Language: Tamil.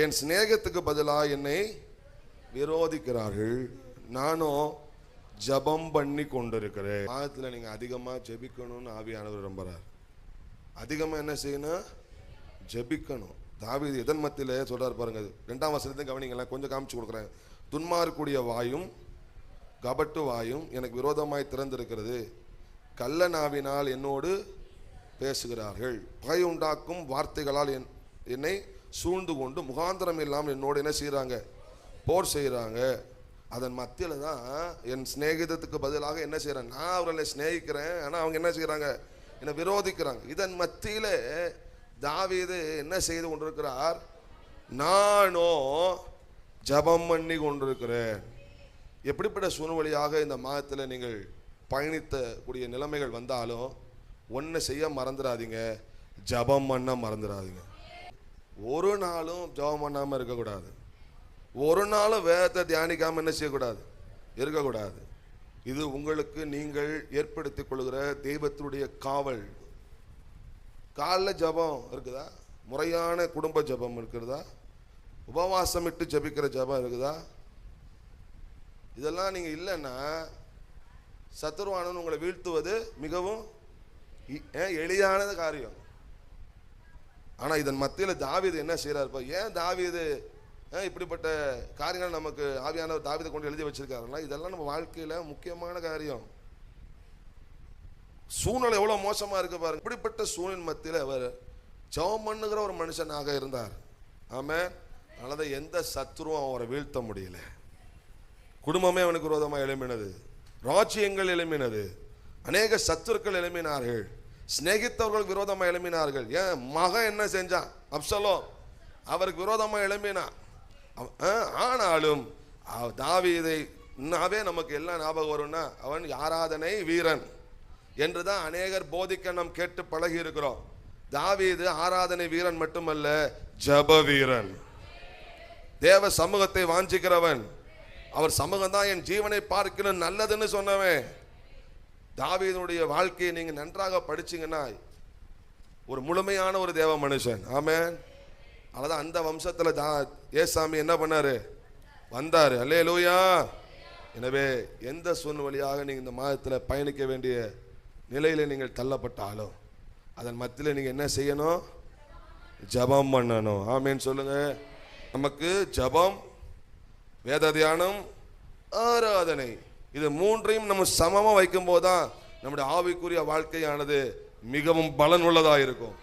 என் சிநேகத்துக்கு பதிலாக என்னை விரோதிக்கிறார்கள். நானும் ஜெபம் பண்ணி கொண்டிருக்கிறேன். மாதத்தில் நீங்கள் அதிகமாக ஜெபிக்கணும்னு ஆவியானவர் விரும்புறார். அதிகமாக என்ன செய்யணும்? ஜெபிக்கணும். தாவீது எதன் மத்தியில் சொல்கிறார் பாருங்க ரெண்டாம் வசனத்தை கவனிங்களேன் கொஞ்சம் காமிச்சு கொடுக்குறேன். துன்மார்க்குடைய வாயும் கபட்டு வாயும் எனக்கு விரோதமாய் திறந்திருக்கிறது. கள்ள நாவினால் என்னோடு பேசுகிறார்கள். பகை உண்டாக்கும் வார்த்தைகளால் என் என்னை சூழ்ந்து கொண்டு முகாந்திரம் இல்லாமல் என்னோடு என்ன செய்கிறாங்க? போர் செய்கிறாங்க. அதன் மத்தியில் தான் என் சிநேகிதத்துக்கு பதிலாக என்ன செய்கிறேன் நான் அவர்களை சிநேகிக்கிறேன். ஆனால் அவங்க என்ன செய்கிறாங்க? என்னை விரோதிக்கிறாங்க. இதன் மத்தியில் தாவீது என்ன செய்து கொண்டிருக்கிறார்? நானும் ஜெபம் பண்ணி கொண்டிருக்கிறேன். எப்படிப்பட்ட சூழ்நிலையாக இந்த மாதத்தில் நீங்கள் பயணித்த கூடிய நிலைமைகள் வந்தாலும் ஒன்றை செய்ய மறந்துடாதீங்க ஜெபம் பண்ண மறந்துடாதீங்க ஒரு நாளும் ஜெபம் பண்ணாமல் இருக்கக்கூடாது. ஒரு நாளும் வேதத்தை தியானிக்காமல் என்ன செய்யக்கூடாது? இருக்கக்கூடாது. இது உங்களுக்கு நீங்கள் ஏற்படுத்திக் கொள்கிற தெய்வத்தினுடைய காவல். காலைல ஜெபம் இருக்குதா? முறையான குடும்ப ஜெபம் இருக்கிறதா உபவாசமிட்டு ஜெபிக்கிற ஜெபம் இருக்குதா? இதெல்லாம் நீங்கள் இல்லைன்னா சத்துருவானன் உங்களை வீழ்த்துவது மிகவும் எளிதானது காரியம். ஆனா இதன் மத்தியில் தாவீது என்ன செய்யறாரு ஏன் தாவீது இப்படிப்பட்ட காரியங்கள் நமக்கு ஆவியானவர் தாவீதை கொண்டு எழுதி வச்சிருக்காருன்னா இதெல்லாம் நம்ம வாழ்க்கையில முக்கியமான காரியம். சூழ்நிலை எவ்வளவு மோசமா இருக்கு பாருங்க. இப்படிப்பட்ட சூழ்நிலை மத்தியில் அவர் ஜெபம் பண்ணுகிற ஒரு மனுஷனாக இருந்தார். ஆம. அதனால எந்த சத்துருவும் அவரை வீழ்த்த முடியல. குடும்பமே அவனுக்கு விரோதமாக எழும்பினது. ராஜ்யங்கள் எழும்பினது. அநேக சத்துருக்கள் எழும்பினார்கள். சிநேகித்தவர்கள் விரோதமாக எழுப்பினார்கள் ஏன்? மகன் என்ன செஞ்சான்? அப்சலோ அவருக்கு விரோதமாக எழுப்பினான் ஆ, ஆனாலும் தாவீதை இன்னாவே நமக்கு எல்லாம் ஞாபகம் வரும்னா அவன் ஆராதனை வீரன் என்று தான் அநேகர் போதிக்க நாம் கேட்டு பழகி இருக்கிறோம். தாவீது ஆராதனை வீரன் மட்டுமல்ல ஜப வீரன். தேவ சமூகத்தை வாஞ்சிக்கிறவன். அவர் சமூகம் தான் என் ஜீவனை பார்க்கணும் நல்லதுன்னு சொன்னவன். தாவீதனுடைய வாழ்க்கையை நீங்கள் நன்றாக படிச்சீங்கன்னா ஒரு முழுமையான ஒரு தேவ மனுஷன். ஆமே அதான் அந்த வம்சத்தில் தா ஏசாமி என்ன பண்ணார்? வந்தார். அல்லே லூயா எனவே எந்த சூழ்நிலையாக நீங்கள் இந்த மாதத்தில் பயணிக்க வேண்டிய நிலையில் நீங்கள் தள்ளப்பட்டாலும் அதன் மத்தியில் நீங்கள் என்ன செய்யணும்? ஜெபம் பண்ணணும். ஆமேன்னு சொல்லுங்கள் நமக்கு ஜெபம் வேத தியானம் ஆராதனை. இது மூன்றையும் நம்ம சமமாக வைக்கும் போதுதான் நம்முடைய ஆவிக்குரிய வாழ்க்கையானது மிகவும் பலனுள்ளதாக இருக்கும்